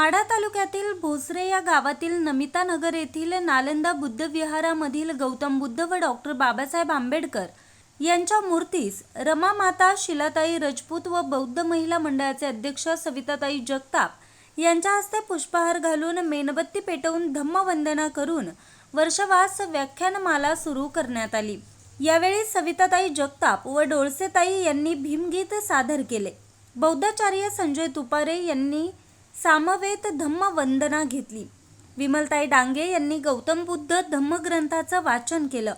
माढा तालुक्यातील भोसरे या गावातील नमिता नगर येथील नालंदा बुद्ध विहारामधील गौतम बुद्ध व डॉक्टर बाबासाहेब आंबेडकर यांच्या मूर्तीस रमा माता शिलाताई रजपूत व बौद्ध महिला मंडळाचे अध्यक्ष सविताताई जगताप यांच्या हस्ते पुष्पहार घालून मेणबत्ती पेटवून धम्मवंदना करून वर्षवास व्याख्यानमाला सुरू करण्यात आली. यावेळी सविताताई जगताप व डोळसेताई यांनी भीमगीत सादर केले. बौद्धाचार्य संजय तुपारे यांनी सामवेत धम्म वंदना घेतली. विमलताई डांगे यांनी गौतम बुद्ध धम्मग्रंथाचं वाचन केलं.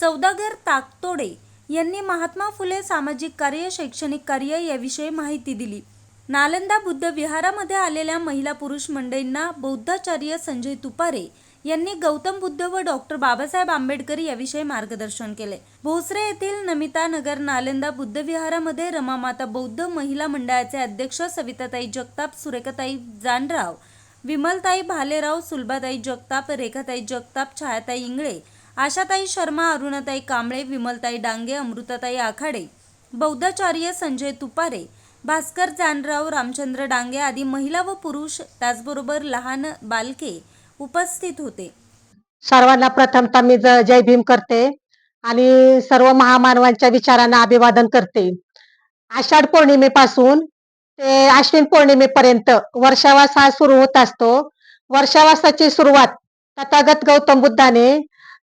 सौदागर ताकतोडे यांनी महात्मा फुले सामाजिक कार्य शैक्षणिक कार्य याविषयी माहिती दिली. नालंदा बुद्ध विहारामध्ये आलेल्या महिला पुरुष मंडळींना बौद्धाचार्य संजय तुपारे यांनी गौतम बुद्ध व डॉक्टर बाबासाहेब आंबेडकर याविषयी मार्गदर्शन केले. भोसरे येथील नमिता नगर नालंदा बुद्ध विहारामध्ये रमामाता बौद्ध महिला मंडळाचे अध्यक्ष सविताताई जगताप सुरेखाताई जानराव विमलताई भालेराव सुलभाताई जगताप रेखाताई जगताप छायाताई इंगळे आशाताई शर्मा अरुणाताई कांबळे विमलताई डांगे अमृताताई आखाडे बौद्धाचार्य संजय तुपारे भास्कर जानराव रामचंद्र डांगे आदी महिला व पुरुष त्याचबरोबर लहान बालके उपस्थित होते. सर्वांना प्रथमतः मी ज- जय भीम करते आणि सर्व महामानवांच्या विचारांना अभिवादन करते. आषाढ पौर्णिमेपासून ते आश्विन पौर्णिमेपर्यंत वर्षावास हा सुरू होत असतो. वर्षावासाची सुरुवात तथागत गौतम बुद्धाने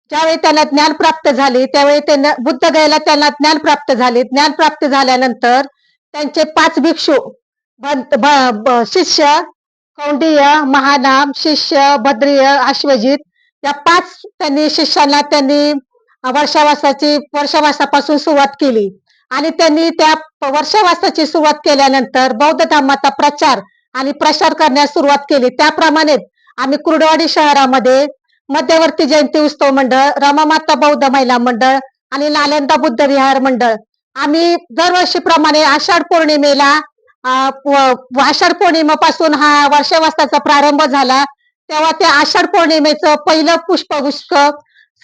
ज्यावेळी त्यांना ज्ञान प्राप्त झाले त्यावेळी त्यांना बुद्ध गयाला त्यांना ज्ञान प्राप्त झाले. ज्ञान प्राप्त झाल्यानंतर त्यांचे पाच भिक्षू शिष्य कौंडिय महानाम शिष्य भद्रिय अश्वजित या पाच त्यांनी शिष्यांना त्यांनी वर्षावासाची वर्षावासापासून सुरुवात केली. आणि त्यांनी त्या वर्षावासाची सुरुवात केल्यानंतर बौद्ध धर्माचा प्रचार आणि प्रसार करण्यास सुरुवात केली. त्याप्रमाणे आम्ही कुर्डवाडी शहरामध्ये मध्यवर्ती जयंती उत्सव मंडळ रमामाता बौद्ध महिला मंडळ आणि नालंदा बुद्ध विहार मंडळ आम्ही दरवर्षीप्रमाणे आषाढ पौर्णिमेला आषाढ पौर्णिमेपासून हा वर्षावासाचा प्रारंभ झाला. तेव्हा त्या आषाढ पौर्णिमेचं पहिलं पुष्पगुष्क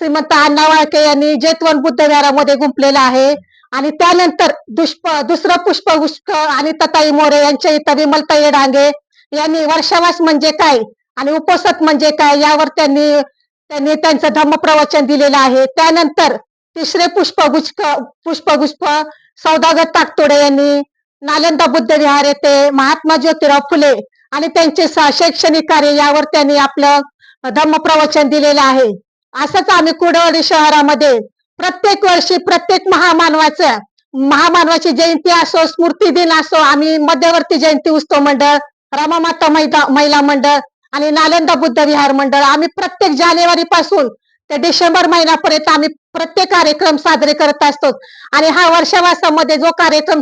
श्रीमंत अण्णा वाळके यांनी जेतवन बुद्ध विहारामध्ये गुंपलेलं आहे. आणि त्यानंतर दुष्प दुसरं पुष्पगुष्क आणि तताई मोरे यांच्या इथं विमलताई डांगे यांनी वर्षावास म्हणजे काय आणि उपसत म्हणजे काय यावर त्यांनी त्यांनी त्यांचं धम्मप्रवचन दिलेलं आहे. त्यानंतर तिसरे पुष्पगुष्क पुष्पगुष्प सौदागर ताकतोडे यांनी नालंदा बुद्ध विहार येथे महात्मा ज्योतिराव फुले आणि त्यांचे शैक्षणिक कार्य यावर त्यांनी आपलं धम्मप्रवचन दिलेलं आहे. असंच आम्ही कुडवडी शहरामध्ये प्रत्येक वर्षी प्रत्येक महामानवाचं महामानवाची जयंती असो स्मृती दिन असो आम्ही मध्यवर्ती जयंती उत्सव मंडळ रमामाता महिला महिला मंडळ आणि नालंदा बुद्ध विहार मंडळ आम्ही प्रत्येक जानेवारी पासून ते डिसेंबर महिन्यापर्यंत आम्ही प्रत्येक कार्यक्रम साजरे करत असतो. आणि हा वर्षावासामध्ये जो कार्यक्रम